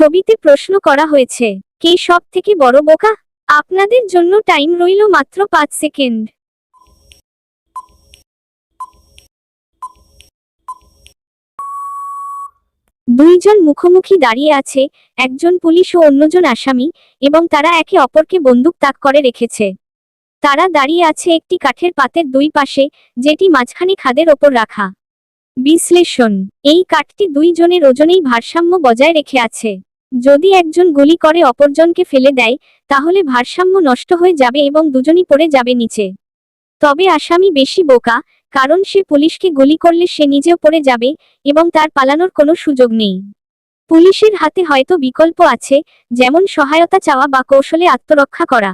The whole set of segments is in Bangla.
ছবিতে প্রশ্ন করা হয়েছে, কে সব থেকে বড় বোকা? আপনাদের জন্য টাইম রইল মাত্র পাঁচ সেকেন্ড। দুইজন মুখোমুখি দাঁড়িয়ে আছে, একজন পুলিশ ও অন্যজন আসামি, এবং তারা একে অপরকে বন্দুক তাক করে রেখেছে। তারা দাঁড়িয়ে আছে একটি কাঠের পাতের দুই পাশে, যেটি মাঝখানে খাদের ওপর রাখা। বিশ্লেষণ, এই কাঠটি দুইজনের ওজনেই ভারসাম্য বজায় রেখে আছে। যদি একজন গুলি করে অপরজনকে ফেলে দেয়, তাহলে ভারসাম্য নষ্ট হয়ে যাবে এবং দুজনই পড়ে যাবে নিচে। তবে আসামি বেশি বোকা, কারণ সে পুলিশকে গুলি করলে সে নিজেও পড়ে যাবে এবং তার পালানোর কোনো সুযোগ নেই। পুলিশের হাতে হয়তো বিকল্প আছে, যেমন সহায়তা চাওয়া বা কৌশলে আত্মরক্ষা করা।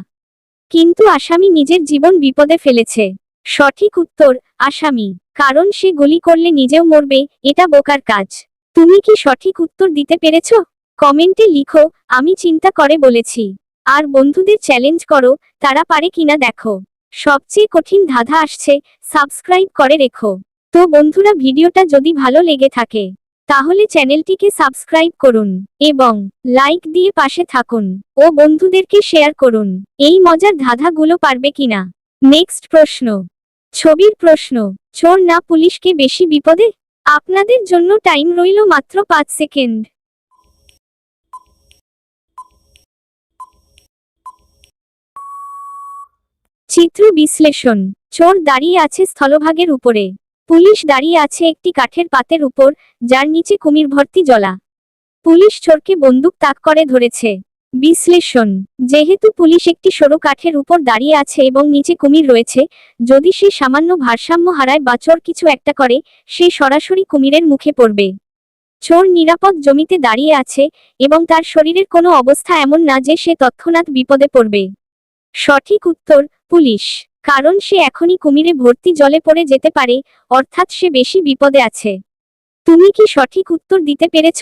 কিন্তু আসামি নিজের জীবন বিপদে ফেলেছে। সঠিক উত্তর, আসামি, কারণ সে গুলি করলে নিজেও মরবে, এটা বোকার কাজ। তুমি কি সঠিক উত্তর দিতে পেরেছ? কমেন্টে লিখো, আমি চিন্তা করে বলেছি। আর বন্ধুদের চ্যালেঞ্জ করো, তারা পারে কিনা দেখো। সবচেয়ে কঠিন ধাঁধা আসছে সাবস্ক্রাইব করে রেখো। তো বন্ধুরা, ভিডিওটা যদি ভালো লেগে থাকে, তাহলে চ্যানেলটিকে সাবস্ক্রাইব করুন এবং লাইক দিয়ে পাশে থাকুন ও বন্ধুদেরকে শেয়ার করুন, এই মজার ধাঁধাগুলো পারবে কিনা? নেক্সট প্রশ্ন। ছবির প্রশ্ন, চোর না পুলিশকে বেশি বিপদে? আপনাদের জন্য টাইম রইল মাত্র পাঁচ সেকেন্ড চিত্র বিশ্লেষণ। চোর দাঁড়িয়ে আছে স্থলভাগের উপরে। পুলিশ দাঁড়িয়ে আছে একটি কাঠের পাতের উপর, যার নিচে কুমির ভর্তি জলা। পুলিশ চোরকে বন্দুক তাক করে ধরেছে। বিশ্লেষণ। যেহেতু পুলিশ একটি সরু কাঠের উপর দাঁড়িয়ে আছে এবং নিচে কুমির রয়েছে, যদি সে সামান্য ভারসাম্য হারায় বা চোর কিছু একটা করে, সে সরাসরি কুমিরের মুখে পড়বে। চোর নিরাপদ জমিতে দাঁড়িয়ে আছে, এবং তার শরীরের কোনো অবস্থা এমন না যে সে তৎক্ষণাৎ বিপদে পড়বে। সঠিক উত্তর, পুলিশ। কারণ সে এখনই কুমিরে ভর্তি জলে পড়ে যেতে পারে, অর্থাৎ সে বেশি বিপদে আছে। তুমি কি সঠিক উত্তর দিতে পেরেছ?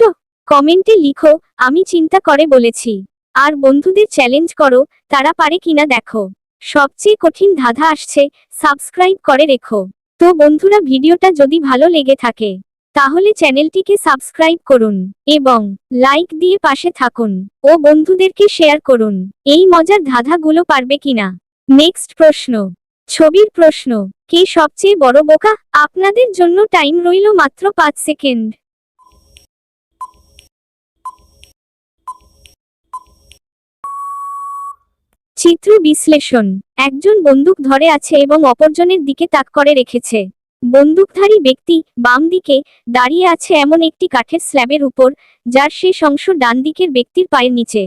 কমেন্টে লিখো, আমি চিন্তা করে বলেছি। আর বন্ধুদের চ্যালেঞ্জ করো, তারা পারে কিনা দেখো। সবচেয়ে কঠিন ধাঁধা আসছে, সাবস্ক্রাইব করে রেখো। তো বন্ধুরা, ভিডিওটা যদি ভালো লেগে থাকে তাহলে চ্যানেলটিকে সাবস্ক্রাইব করুন এবং লাইক দিয়ে পাশে থাকুন ও বন্ধুদেরকে শেয়ার করুন। এই মজার ধাঁধাগুলো পারবে কিনা? নেক্সট প্রশ্ন। ছবির প্রশ্ন। কে সবচেয়ে বড় বোকা? আপনাদের জন্য টাইম রইল মাত্র পাঁচ সেকেন্ড। চিত্র বিশ্লেষণ। একজন বন্দুক ধরে আছে এবং অপরজনের দিকে তাক করে রেখেছে। বন্দুকধারী ব্যক্তি বাম দিকে দাঁড়িয়ে আছে এমন একটি কাঠের স্ল্যাবের উপর, যার শেষ অংশ ডান দিকের ব্যক্তির পায়ের নিচে।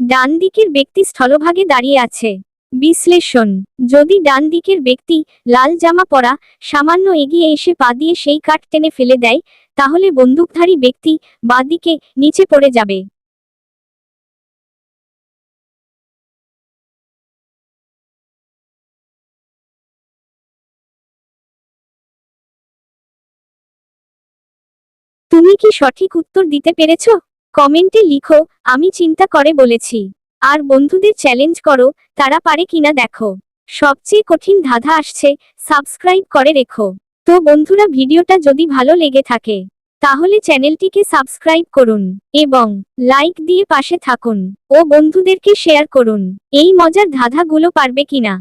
ডান দিকের ব্যক্তি স্থলভাগে দাঁড়িয়ে আছে। বিশ্লেষণ, যদি ডান দিকের ব্যক্তি লাল জামা পরা, সামান্য এগিয়ে এসে পা দিয়ে সেই কাঠ টেনে ফেলে দেয়, তাহলে বন্দুকধারী ব্যক্তি বাঁদিকে নিচে পড়ে যাবে। তুমি কি সঠিক উত্তর দিতে পেরেছ? কমেন্টে লিখো, আমি চিন্তা করে বলেছি। আর বন্ধুদের চ্যালেঞ্জ করো, তারা পারে কিনা দেখো। সবচেয়ে কঠিন ধাঁধা আসছে, সাবস্ক্রাইব করে রেখো। তো বন্ধুরা, ভিডিওটা যদি ভালো লেগে থাকে, তাহলে চ্যানেলটিকে সাবস্ক্রাইব করুন এবং লাইক দিয়ে পাশে থাকুন ও বন্ধুদেরকে শেয়ার করুন। এই মজার ধাঁধাগুলো পারবে কিনা?